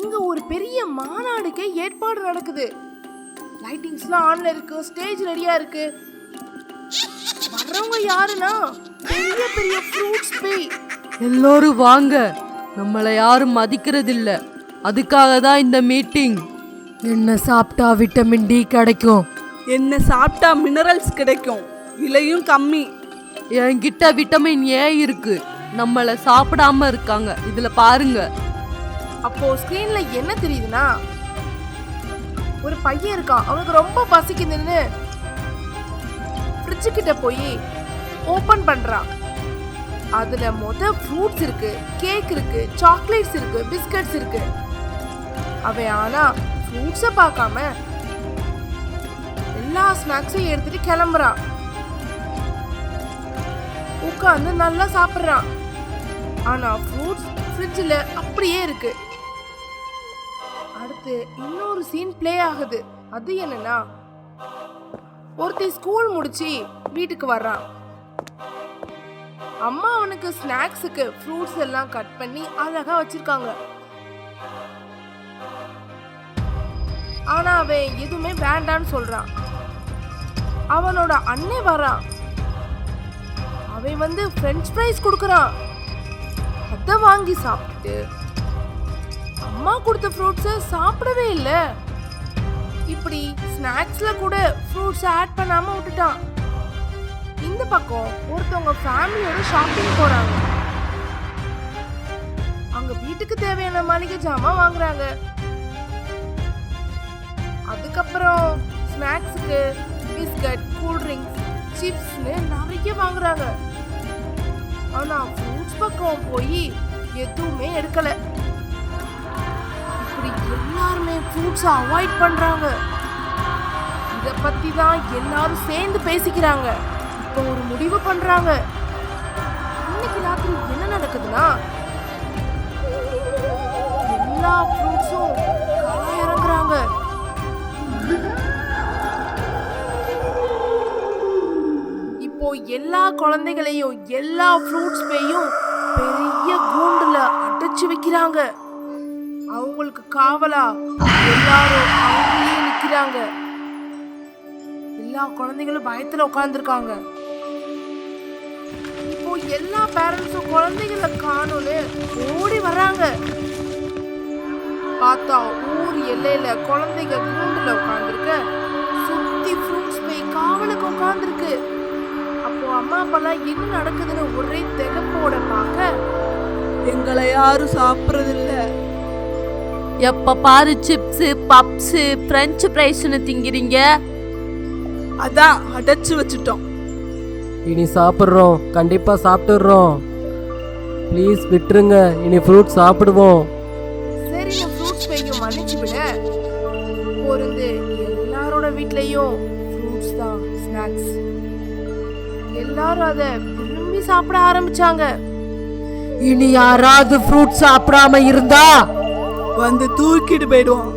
இங்க ஒரு பெரிய மாநாடுக்கு ஏற்பாடு நடக்குது. லைட்டிங்ஸ்லாம் ஆன்ல இருக்கு ஸ்டேஜ் ரெடியா இருக்கு. வர்றவங்க யாருன்னா பெரிய பெரிய ஃப்ரூட்ஸ் பேய் எல்லோரும் வாங்க. நம்மளை யாரும் மதிக்கிறதில்ல. அதுக்காக தான் இந்த மீட்டிங் என்ன சாப்பிட்டா விட்டமின் டி கிடைக்கும்? என்ன சாப்பிட்டா மினரல்ஸ் கிடைக்கும்? விலையும் கம்மி. என்கிட்ட விட்டமின் ஏ இருக்கு. நம்மளை சாப்பிடாம இருக்காங்க. இதுல பாருங்க. அப்போ ஸ்கிரீன்ல என்ன தெரியுதுன்னா ஒரு பையன் இருக்கான். அவனுக்கு ரொம்ப பசிக்குதுன்னு ஃப்ரிட்ஜு கிட்ட போய் ஓபன் பண்றான். அதுல மொத ஃப்ரூட்ஸ் இருக்கு. கேக் இருக்கு. சாக்லேட்ஸ் இருக்கு. பிஸ்கட்ஸ் இருக்கு. அவன் ஆனா ஃப்ரூட்ஸை பார்க்காம எல்லா ஸ்நாக்ஸையும் எடுத்துட்டு கிளம்புறான். உட்காந்து நல்லா சாப்பிட்றான். ஆனால் ஃப்ரூட்ஸ் ஃப்ரிட்ஜில் அப்படியே இருக்கு. அடுத்து இன்னொரு சீன் ப்ளே ஆகுது. அது என்னன்னா ஒருத்தி ஸ்கூல் முடிச்சு வீட்டுக்கு வர்றான். அம்மா அவனுக்கு ஸ்நாக்ஸுக்கு ஃப்ரூட்ஸ் எல்லாம் கட் பண்ணி அழகா வச்சிருக்காங்க. ஆனா அவன் எதுவுமே வேண்டான்னு சொல்றான். அவனோட அண்ணன் வரான் அவன் வந்து ஃப்ரெஞ்ச் ஃப்ரைஸ் கொடுக்குறான். அதை வாங்கி சாப்பிட்டு அம்மா கொடுத்த ஃப்ரூட்ஸை சாப்பிடவே இல்லை. இப்படி ஸ்நாக்ஸ்ல கூட ஃப்ரூட்ஸ் ஆட் பண்ணாம விட்டுட்டான். இந்த பக்கம் ஒருத்தவங்க ஃபேமிலியோட ஷாப்பிங் போறாங்க. அங்க வீட்டுக்கு தேவையான மளிகை ஜாமான் வாங்குறாங்க. அதுக்கப்புறம் ஸ்நாக்ஸுக்கு பிஸ்கட் கூல் ட்ரிங்க்ஸ் சிப்ஸ்னு நிறைய வாங்குறாங்க. ஆனா ஃப்ரூட்ஸ் பக்கம் போய் எதுவுமே எடுக்கல. இப்படி எல்லாருமே ஃப்ரூட்ஸை அவாய்ட் பண்றாங்க. இத பத்தி தான் எல்லாரும் சேர்ந்து பேசிக்கிறாங்க. இப்போ ஒரு முடிவு பண்றாங்க. எல்லா குழந்தைகளையும் எல்லா ஃப்ரூட்ஸ் பேயும் பெரிய கூண்டுல அடைச்சு வைக்கிறாங்க. அவங்களுக்கு காவலா எல்லாரும் அவங்களே நிக்கிறாங்க. எல்லா குழந்தைகளும் பயத்துல உட்கார்ந்துருக்காங்க. இப்போ எல்லா பேரண்ட்ஸும் குழந்தைகளை காணும்னு ஓடி வராங்க. பார்த்தா ஊர் எல்லையில குழந்தைங்க கூண்டுல உட்கார்ந்துருக்க சுத்தி ஃப்ரூட்ஸ் போய் காவலுக்கு உட்கார்ந்துருக்கு அப்போ அம்மா அப்பாலாம் என்ன நடக்குதுன்னு ஒரே திகப்போட பார்க்க எங்களை யாரும் சாப்பிட்றதில்ல. எப்ப பாரு சிப்ஸ் பப்ஸ் பிரெஞ்சு ஃப்ரைஸ்னு திங்கிறீங்க? அதான் அடைச்சு வச்சுட்டோம். இனி சாப்பிட்றோம். கண்டிப்பாக சாப்பிட்டுடுறோம். ப்ளீஸ் விட்டுருங்க. இனி ஃப்ரூட் சாப்பிடுவோம். சரி நான் ஃப்ரூட்ஸ் பையும் மன்னிச்சு விட. பொருந்து எல்லாரோட வீட்லயும் ஃப்ரூட்ஸ் தான் ஸ்நாக்ஸ் எல்லாரும் அதை விரும்பி சாப்பிட ஆரம்பிச்சாங்க. இனி யாராவது ஃப்ரூட் சாப்பிடாம இருந்தா? வந்து தூக்கிட்டு போயிடுவோம்.